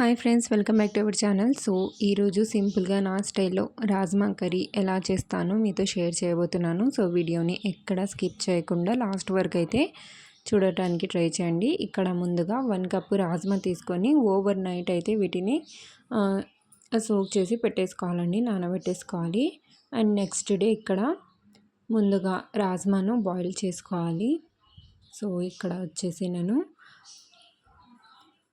Hi friends welcome back to our channel. So ఈరోజు సింపుల్గా నా స్టైల్లో రాజ్మా కర్రీ ఎలా చేస్తానో మీతో షేర్ చేయబోతున్నాను. సో వీడియోని ఎక్కడ స్కిప్ చేయకుండా లాస్ట్ వరకు అయితే చూడటానికి ట్రై చేయండి. ఇక్కడ ముందుగా వన్ కప్పు రాజ్మా తీసుకొని ఓవర్ నైట్ అయితే వీటిని సోక్ చేసి పెట్టేసుకోవాలండి నానబెట్టేసుకోవాలి. అండ్ నెక్స్ట్ డే ఇక్కడ ముందుగా రాజ్మాను బాయిల్ చేసుకోవాలి. సో ఇక్కడ వచ్చేసి నేను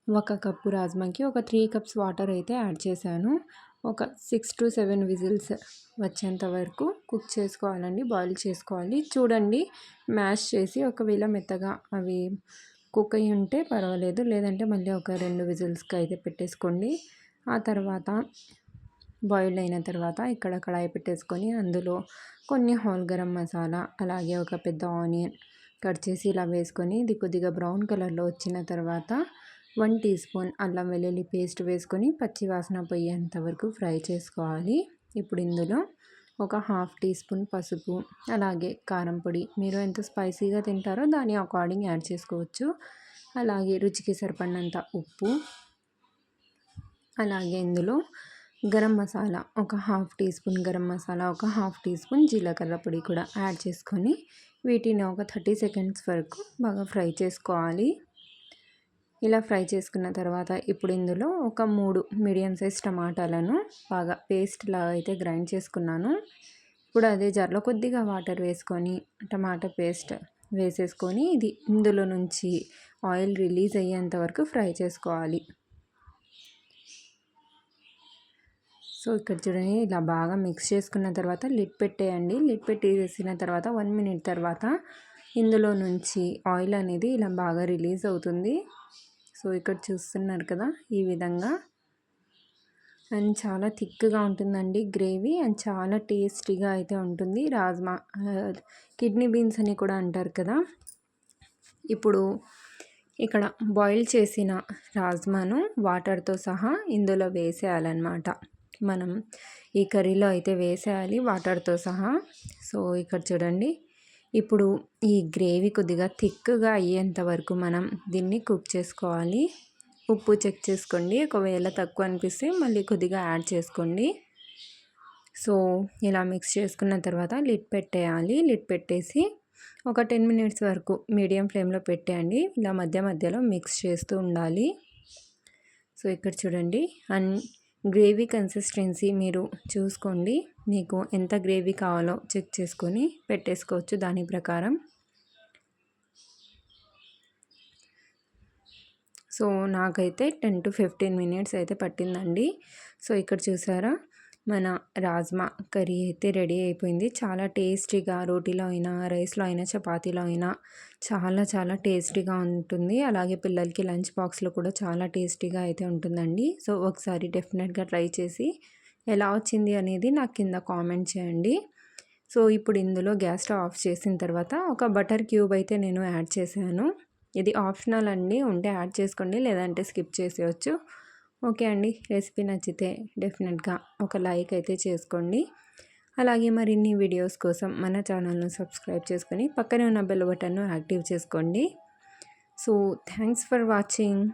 ఒక కప్పు రాజ్మాకి ఒక త్రీ కప్స్ వాటర్ అయితే యాడ్ చేశాను. ఒక సిక్స్ టు సెవెన్ విజిల్స్ వచ్చేంత వరకు కుక్ చేసుకోవాలండి బాయిల్ చేసుకోవాలి. చూడండి మ్యాష్ చేసి ఒకవేళ మెత్తగా అవి కుక్ అయి ఉంటే పర్వాలేదు. లేదంటే మళ్ళీ ఒక రెండు విజిల్స్కి అయితే పెట్టేసుకోండి. ఆ తర్వాత బాయిల్ అయిన తర్వాత ఇక్కడ కడాయి పెట్టేసుకొని అందులో కొన్ని హోల్ గరం మసాలా అలాగే ఒక పెద్ద ఆనియన్ కట్ చేసి ఇలా వేసుకొని ఇది కొద్దిగా బ్రౌన్ కలర్లో వచ్చిన తర్వాత వన్ టీ స్పూన్ అల్లం వెల్లుల్లి పేస్ట్ వేసుకొని పచ్చి వాసన పోయేంత వరకు ఫ్రై చేసుకోవాలి. ఇప్పుడు ఇందులో ఒక హాఫ్ టీ స్పూన్ పసుపు అలాగే కారం పొడి. మీరు ఎంత స్పైసీగా తింటారో దాని అకార్డింగ్ యాడ్ చేసుకోవచ్చు. అలాగే రుచికి సరిపడినంత ఉప్పు అలాగే ఇందులో గరం మసాలా ఒక half teaspoon garam masala ఒక హాఫ్ టీ స్పూన్ జీలకర్ర పొడి కూడా యాడ్ చేసుకొని వీటిని ఒక థర్టీ సెకండ్స్ వరకు బాగా ఫ్రై చేసుకోవాలి. ఇలా ఫ్రై చేసుకున్న తర్వాత ఇప్పుడు ఇందులో ఒక మూడు మీడియం సైజ్ టమాటాలను బాగా పేస్ట్ లాగా అయితే గ్రైండ్ చేసుకున్నాను. ఇప్పుడు అదే జార్లో కొద్దిగా వాటర్ వేసుకొని టమాటా పేస్ట్ వేసేసుకొని ఇది ఇందులో నుంచి ఆయిల్ రిలీజ్ అయ్యేంత వరకు ఫ్రై చేసుకోవాలి. సో ఇక్కడ చూడండి ఇలా బాగా మిక్స్ చేసుకున్న తర్వాత లిడ్ పెట్టేయండి. లిడ్ పెట్టేసిన తర్వాత వన్ మినిట్ తర్వాత ఇందులో నుంచి ఆయిల్ అనేది ఇలా బాగా రిలీజ్ అవుతుంది. సో ఇక్కడ చూస్తున్నారు కదా ఈ విధంగా. అండ్ చాలా థిక్గా ఉంటుందండి గ్రేవీ అండ్ చాలా టేస్టీగా అయితే ఉంటుంది. రాజ్మా కిడ్నీ బీన్స్ అని కూడా అంటారు కదా. ఇప్పుడు ఇక్కడ బాయిల్ చేసిన రాజ్మాను వాటర్తో సహా ఇందులో వేసేయాలన్నమాట. మనం ఈ కర్రీలో అయితే వేసేయాలి వాటర్తో సహా. సో ఇక్కడ చూడండి ఇప్పుడు ఈ గ్రేవీ కొద్దిగా థిక్గా అయ్యేంత వరకు మనం దీన్ని కుక్ చేసుకోవాలి. ఉప్పు చెక్ చేసుకోండి. ఒకవేళ తక్కువ అనిపిస్తే మళ్ళీ కొద్దిగా యాడ్ చేసుకోండి. సో ఇలా మిక్స్ చేసుకున్న తర్వాత లిడ్ పెట్టేయాలి. లిడ్ పెట్టేసి ఒక టెన్ మినిట్స్ వరకు మీడియం ఫ్లేమ్లో పెట్టేయండి. ఇలా మధ్య మధ్యలో మిక్స్ చేస్తూ ఉండాలి. సో ఇక్కడ చూడండి. అన్ గ్రేవీ కన్సిస్టెన్సీ మీరు చూసుకోండి. మీకు ఎంత గ్రేవీ కావాలో చెక్ చేసుకొని పెట్టేసుకోవచ్చు దాని ప్రకారం. సో నాకైతే టెన్ టు ఫిఫ్టీన్ మినిట్స్ అయితే పట్టిందండి. సో ఇక్కడ చూసారా? మన రాజ్మా కర్రీ అయితే రెడీ అయిపోయింది. చాలా టేస్టీగా రోటీలో అయినా రైస్లో అయినా చపాతీలో అయినా చాలా చాలా టేస్టీగా ఉంటుంది. అలాగే పిల్లలకి లంచ్ బాక్స్లో కూడా చాలా టేస్టీగా అయితే ఉంటుందండి. సో ఒకసారి డెఫినెట్గా ట్రై చేసి ఎలా వచ్చింది అనేది నాకు కింద కామెంట్ చేయండి. సో ఇప్పుడు ఇందులో గ్యాస్ స్టవ్ ఆఫ్ చేసిన తర్వాత ఒక బటర్ క్యూబ్ అయితే నేను యాడ్ చేశాను. ఇది ఆప్షనల్ అండి. ఉంటే యాడ్ చేసుకోండి లేదంటే స్కిప్ చేసేయచ్చు. ఓకే అండి. రెసిపీ నచ్చితే డెఫినెట్గా ఒక లైక్ అయితే చేసుకోండి. అలాగే మరిన్ని వీడియోస్ కోసం మన ఛానల్ను సబ్స్క్రైబ్ చేసుకొని పక్కనే ఉన్న బెల్ బటన్ను యాక్టివ్ చేసుకోండి. So thanks for watching.